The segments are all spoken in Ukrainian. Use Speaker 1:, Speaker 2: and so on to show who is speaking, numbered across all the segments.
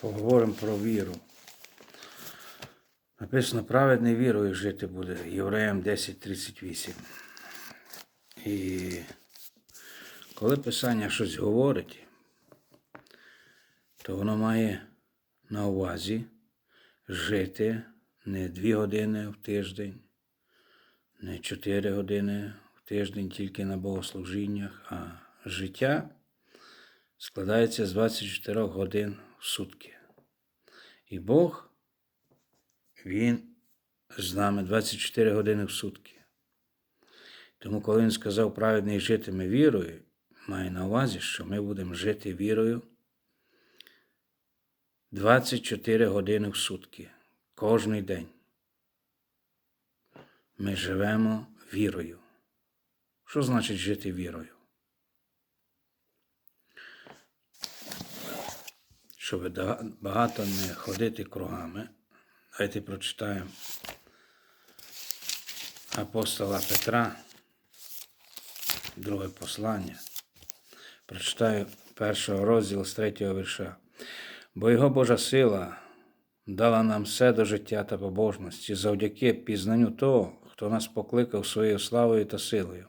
Speaker 1: Поговоримо про віру. Написано, праведний вірою жити буде. Євреям 10.38. І коли Писання щось говорить, то воно має на увазі жити не дві години в тиждень, не чотири години в тиждень тільки на богослужіннях, а життя складається з 24 годин в сутки. І Бог, Він з нами 24 години в сутки. Тому, коли він сказав праведний житиме вірою, має на увазі, що ми будемо жити вірою 24 години в сутки, кожний день. Ми живемо вірою. Що значить жити вірою? Щоб багато не ходити кругами, давайте прочитаємо апостола Петра, друге послання. Прочитаю першого розділу з третього вірша. Бо його Божа сила дала нам все до життя та побожності завдяки пізнанню того, хто нас покликав своєю славою та силою.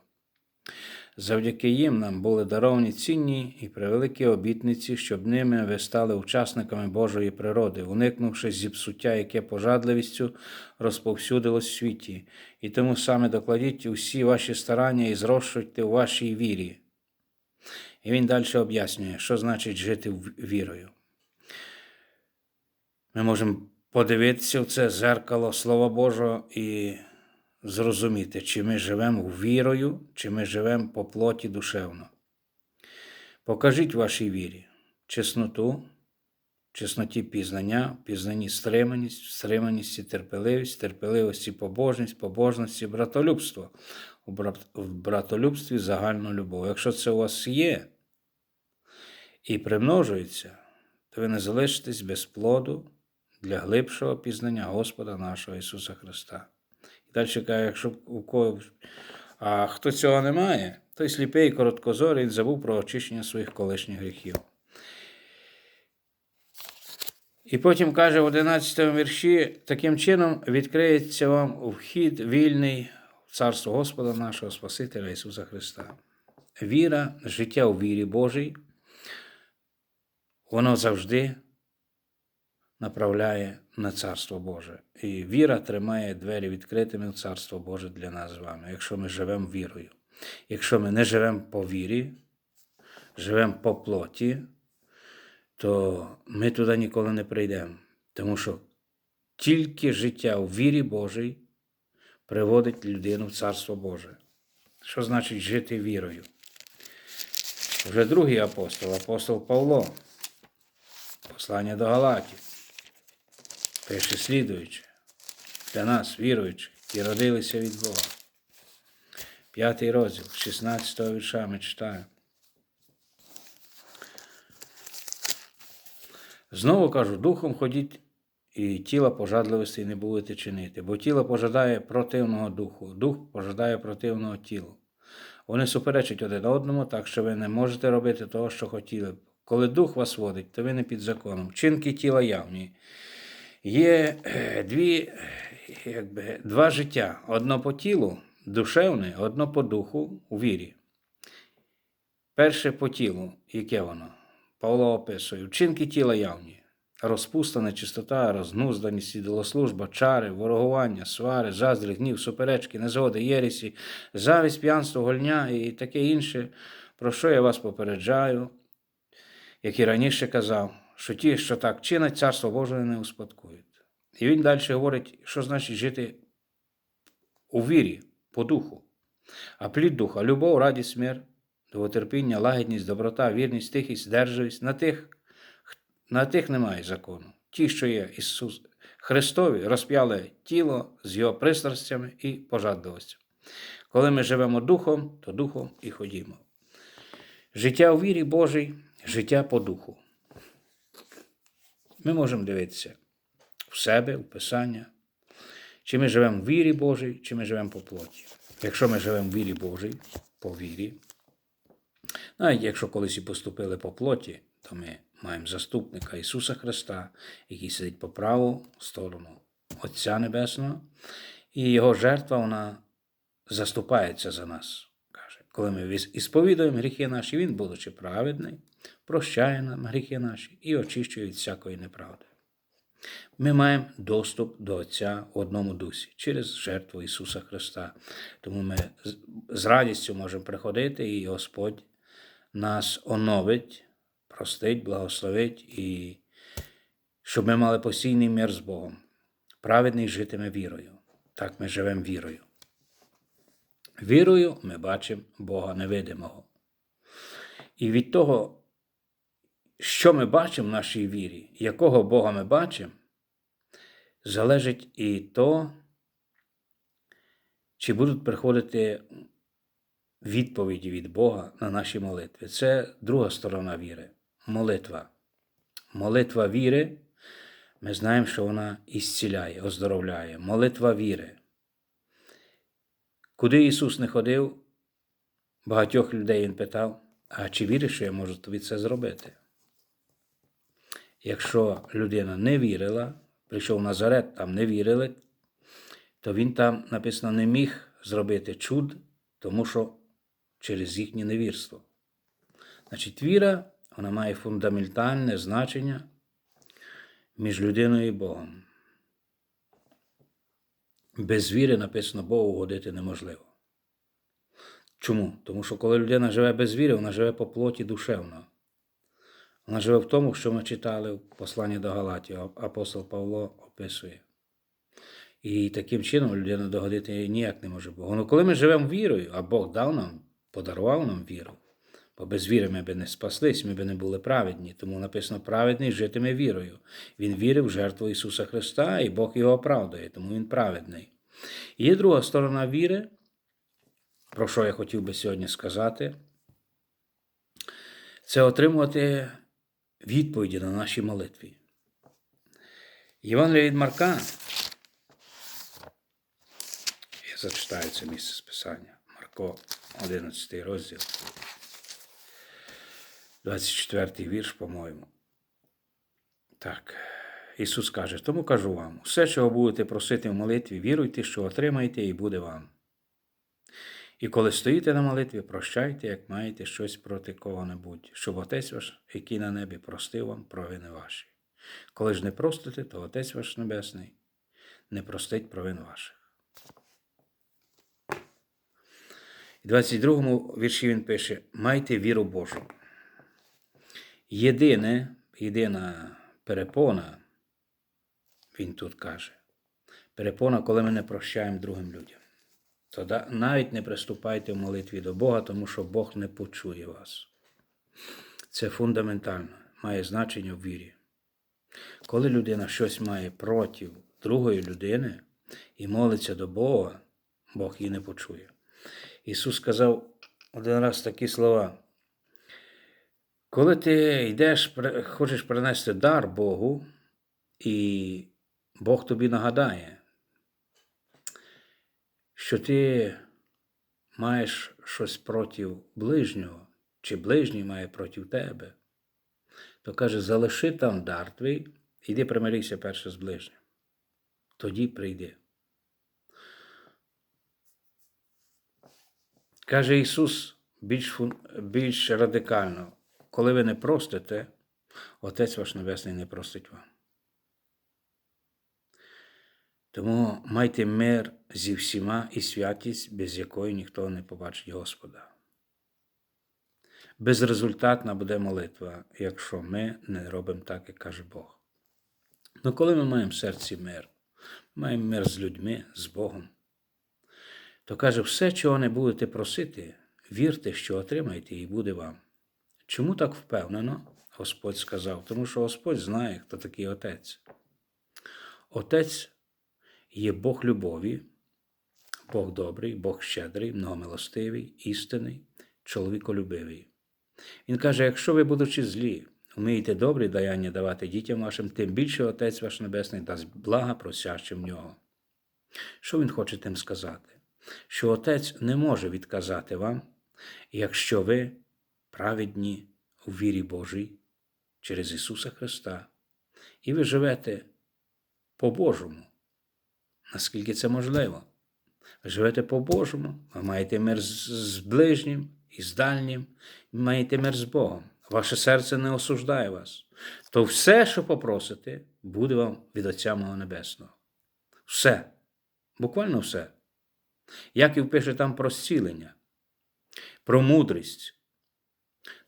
Speaker 1: Завдяки їм нам були даровані цінні і превеликі обітниці, щоб ними ви стали учасниками Божої природи, уникнувши зіпсуття, яке пожадливістю розповсюдилось в світі, і тому саме докладіть усі ваші старання і зрощуйте у вашій вірі. І він далі об'яснює, що значить жити вірою. Ми можемо подивитися в це зеркало Слова Божого і зрозуміти, чи ми живемо вірою, чи ми живемо по плоті душевно. Покажіть вашій вірі чесноту, чесноті пізнання, пізнанні стриманість, в стриманості терпеливість, терпеливості побожність, побожності братолюбство. В братолюбстві загальну любов. Якщо це у вас є і примножується, то ви не залишитесь без плоду для глибшого пізнання Господа нашого Ісуса Христа. І далі каже, якщо у кого. А хто цього не має, той сліпий і короткозорий він забув про очищення своїх колишніх гріхів. І потім каже в 11 вірші: таким чином відкриється вам вхід вільний в царство Господа нашого Спасителя Ісуса Христа. Віра, життя у вірі Божій, воно завжди направляє на Царство Боже. І віра тримає двері відкритими в Царство Боже для нас з вами, якщо ми живемо вірою. Якщо ми не живемо по вірі, живемо по плоті, то ми туди ніколи не прийдемо. Тому що тільки життя у вірі Божій приводить людину в Царство Боже. Що значить жити вірою? Вже другий апостол, апостол Павло, послання до Галатів, пише слідуючи для нас, віруючих, які родилися від Бога. П'ятий розділ, 16 вірша ми читаємо. Знову кажу, духом ходіть і тіла пожадливості не будете чинити, бо тіло пожадає противного духу, дух пожадає противного тілу. Вони суперечать один одному, так що ви не можете робити того, що хотіли б. Коли дух вас водить, то ви не під законом. Вчинки тіла явні. Є е, дві, е, якби, два життя: одно по тілу, душевне, одно по духу у вірі. Перше по тілу, яке воно? Павло описує вчинки тіла явні. Розпуста, нечистота, рознузданість, ідолослужба, чари, ворогування, свари, заздрі, гнів, суперечки, незгоди, єресі, завість, п'янство, гольня і таке інше, про що я вас попереджаю, як і раніше казав, що ті, що так чинять, царство Боже не успадкують. І він далі говорить, що значить жити у вірі, по духу. А плід духа любов, радість, мир, довготерпіння, лагідність, доброта, вірність, тихість, здержливість. На тих, на тих немає закону. Ті, що є Ісус Христові, розп'яли тіло з його пристрастями і пожадливостями. Коли ми живемо духом, то духом і ходімо. Життя у вірі Божій, життя по духу. Ми можемо дивитися в себе, в Писання, чи ми живемо в вірі Божій, чи ми живемо по плоті. Якщо ми живемо в вірі Божій, по вірі, навіть якщо колись і поступили по плоті, то ми маємо заступника Ісуса Христа, який сидить по праву сторону Отця Небесного, і Його жертва вона заступається за нас. Каже, коли ми ісповідуємо гріхи наші, Він, будучи праведний, прощає нам гріхи наші і очищує від всякої неправди. Ми маємо доступ до Отця в одному дусі через жертву Ісуса Христа. Тому ми з- радістю можемо приходити, і Господь нас оновить, простить, благословить, і щоб ми мали постійний мир з Богом. Праведний житиме вірою. Так ми живемо вірою. Вірою ми бачимо Бога невидимого. І від того, що ми бачимо в нашій вірі, якого Бога ми бачимо, залежить і то, чи будуть приходити відповіді від Бога на наші молитви. Це друга сторона віри молитва. Молитва віри, ми знаємо, що вона ісціляє, оздоровляє. Молитва віри. Куди Ісус не ходив, багатьох людей Він питав, а чи віриш, що я можу тобі це зробити? Якщо людина не вірила, прийшов Назарет, там не вірили, то він там написано не міг зробити чуд, тому що через їхнє невірство. Значить, віра вона має фундаментальне значення між людиною і Богом. Без віри написано Богу угодити неможливо. Чому? Тому що коли людина живе без віри, вона живе по плоті душевно. Вона живе в тому, що ми читали в посланні до Галатів, апостол Павло описує. І таким чином людина догодити ніяк не може Богу. Ну коли ми живемо вірою, а Бог дав нам, подарував нам віру, бо без віри ми би не спаслись, ми би не були праведні. Тому написано праведний житиме вірою. Він вірив в жертву Ісуса Христа, і Бог його оправдує, тому Він праведний. І є друга сторона віри, про що я хотів би сьогодні сказати, це отримувати відповіді на наші молитві. Євангелія від Марка. Я зачитаю це місце з Писання. Марко, 11 розділ. 24 вірш, по-моєму. Так. Ісус каже, тому кажу вам, все, чого будете просити в молитві, віруйте, що отримаєте, і буде вам. І коли стоїте на молитві, прощайте, як маєте щось проти кого-небудь, щоб Отець ваш, який на небі, простив вам провини ваші. Коли ж не простите, то Отець ваш Небесний не простить провин ваших. І в 22 вірші він пише: Майте віру Божу. Єдине, єдина перепона, він тут каже, перепона, коли ми не прощаємо другим людям. Тоді навіть не приступайте в молитві до Бога, тому що Бог не почує вас. Це фундаментально, має значення в вірі. Коли людина щось має проти другої людини і молиться до Бога, Бог її не почує. Ісус сказав один раз такі слова. Коли ти йдеш, хочеш принести дар Богу, і Бог тобі нагадає, що ти маєш щось проти ближнього, чи ближній має проти тебе, то каже, залиши там дар твій, іди примирися перше з ближнім. Тоді прийди. Каже Ісус більш, більш радикально, коли ви не простите, Отець ваш Небесний не простить вам. Тому майте мир зі всіма і святість, без якої ніхто не побачить Господа. Безрезультатна буде молитва, якщо ми не робимо так, як каже Бог. Ну коли ми маємо в серці мир, маємо мир з людьми, з Богом, то каже, все, чого не будете просити, вірте, що отримаєте, і буде вам. Чому так впевнено? Господь сказав, тому що Господь знає, хто такий Отець. Отець є Бог любові, Бог добрий, Бог щедрий, многомилостивий, істинний, чоловіколюбивий. Він каже: якщо ви, будучи злі, вмієте добрі даяння давати дітям вашим, тим більше Отець ваш Небесний дасть блага просящим нього. Що він хоче тим сказати? Що Отець не може відказати вам, якщо ви праведні у вірі Божій, через Ісуса Христа. І ви живете по-божому, наскільки це можливо. Ви живете по-божому, ви маєте мир з, ближнім і з дальнім, ви маєте мир з Богом. Ваше серце не осуждає вас. То все, що попросите, буде вам від Отця Мого Небесного. Все. Буквально все. Яків пише там про зцілення, про мудрість.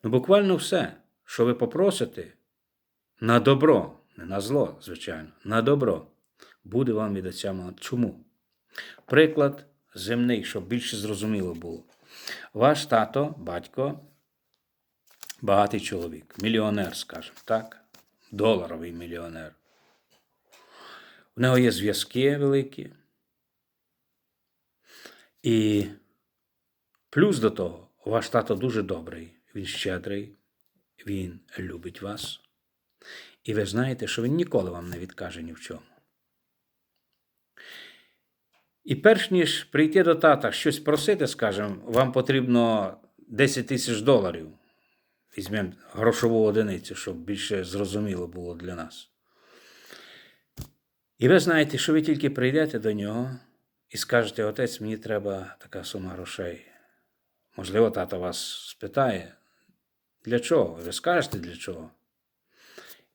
Speaker 1: Ну, буквально все, що ви попросите, на добро, не на зло, звичайно, на добро, буде вам від Отця Мого. Чому? Приклад земний, щоб більше зрозуміло було. Ваш тато, батько, багатий чоловік, мільйонер, скажімо так, доларовий мільйонер. У нього є зв'язки великі. І плюс до того, ваш тато дуже добрий, він щедрий, він любить вас. І ви знаєте, що він ніколи вам не відкаже ні в чому. І перш ніж прийти до тата щось просити, скажімо, вам потрібно 10 тисяч доларів. Візьмемо грошову одиницю, щоб більше зрозуміло було для нас. І ви знаєте, що ви тільки прийдете до нього і скажете, отець, мені треба така сума грошей. Можливо, тато вас спитає, для чого? Ви скажете для чого?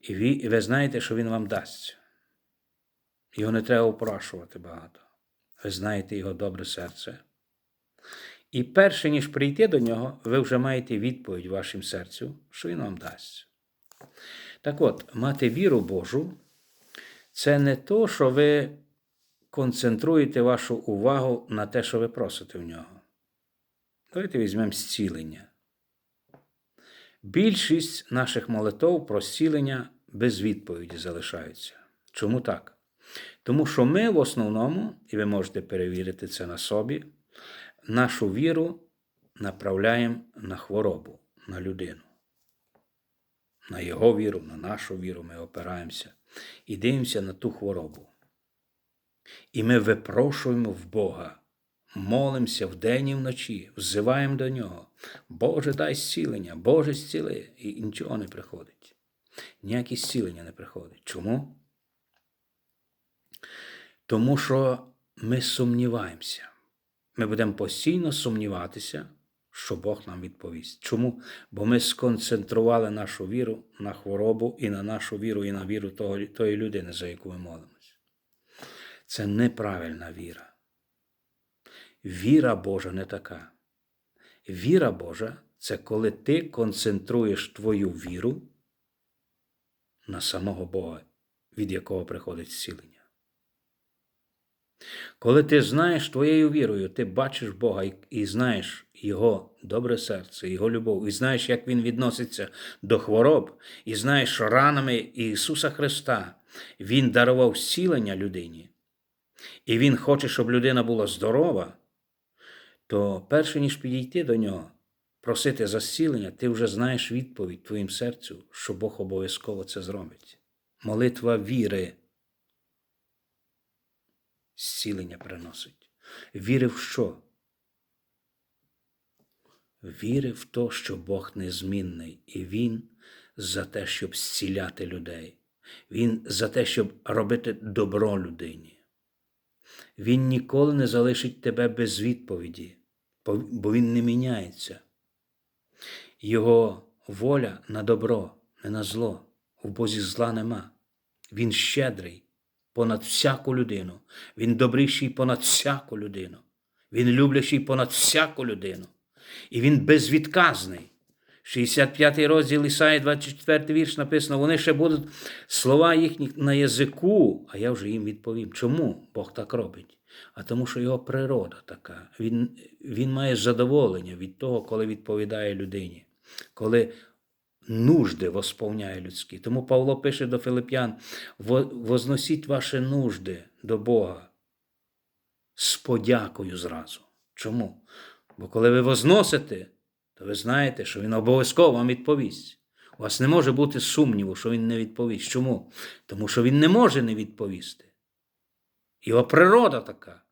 Speaker 1: І ви, і ви знаєте, що він вам дасть. Його не треба опрашувати багато. Ви знаєте його добре серце. І перше, ніж прийти до нього, ви вже маєте відповідь вашим серцю, що він вам дасть. Так от, мати віру Божу це не то, що ви концентруєте вашу увагу на те, що ви просите в нього. Давайте візьмемо зцілення. Більшість наших молитов про зцілення без відповіді залишаються. Чому так? Тому що ми в основному, і ви можете перевірити це на собі, нашу віру направляємо на хворобу, на людину. На його віру, на нашу віру ми опираємося і дивимося на ту хворобу. І ми випрошуємо в Бога, молимося вдень і вночі, взиваємо до Нього. Боже, дай зцілення, Боже зціли, і нічого не приходить. Ніякі зцілення не приходить. Чому? Тому що ми сумніваємося. Ми будемо постійно сумніватися, що Бог нам відповість. Чому? Бо ми сконцентрували нашу віру на хворобу і на нашу віру, і на віру того, тої людини, за яку ми молимося. Це неправильна віра. Віра Божа не така. Віра Божа це коли ти концентруєш твою віру на самого Бога, від якого приходить зцілення. Коли ти знаєш твоєю вірою, ти бачиш Бога і, знаєш Його добре серце, Його любов, і знаєш, як Він відноситься до хвороб, і знаєш, що ранами Ісуса Христа Він дарував зцілення людині, і Він хоче, щоб людина була здорова, то перше ніж підійти до Нього, просити за зцілення, ти вже знаєш відповідь твоїм серцю, що Бог обов'язково це зробить. Молитва віри зцілення приносить. Віри в що? Віри в те, що Бог незмінний, і Він за те, щоб зціляти людей. Він за те, щоб робити добро людині. Він ніколи не залишить тебе без відповіді, бо Він не міняється. Його воля на добро, не на зло. В Бозі зла нема. Він щедрий понад всяку людину. Він добріший понад всяку людину. Він люблячий понад всяку людину. І він безвідказний. 65-й розділ Ісаї, 24 вірш написано, вони ще будуть слова їхні на язику, а я вже їм відповім. Чому Бог так робить? А тому, що його природа така. Він, Він має задоволення від того, коли відповідає людині. Коли нужди восповняє людські. Тому Павло пише до Филип'ян: возносіть ваші нужди до Бога з подякою зразу. Чому? Бо коли ви возносите, то ви знаєте, що Він обов'язково вам відповість. У вас не може бути сумніву, що він не відповість. Чому? Тому що він не може не відповісти. Його природа така.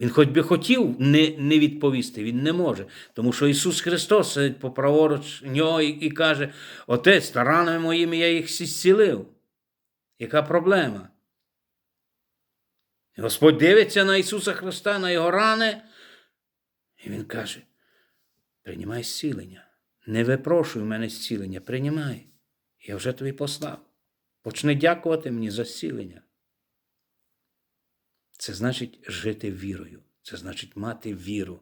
Speaker 1: Він хоч би хотів не, не відповісти, він не може. Тому що Ісус Христос сидить по праворуч нього і, і каже: Отець, таранами моїми я їх зцілив. Яка проблема? І Господь дивиться на Ісуса Христа, на його рани, і Він каже: приймай зцілення. Не випрошуй в мене зцілення, приймай. Я вже тобі послав. Почни дякувати мені за зцілення. Це значить жити вірою. Це значить мати віру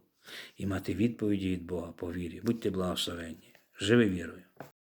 Speaker 1: і мати відповіді від Бога по вірі. Будьте благословенні. Живи вірою.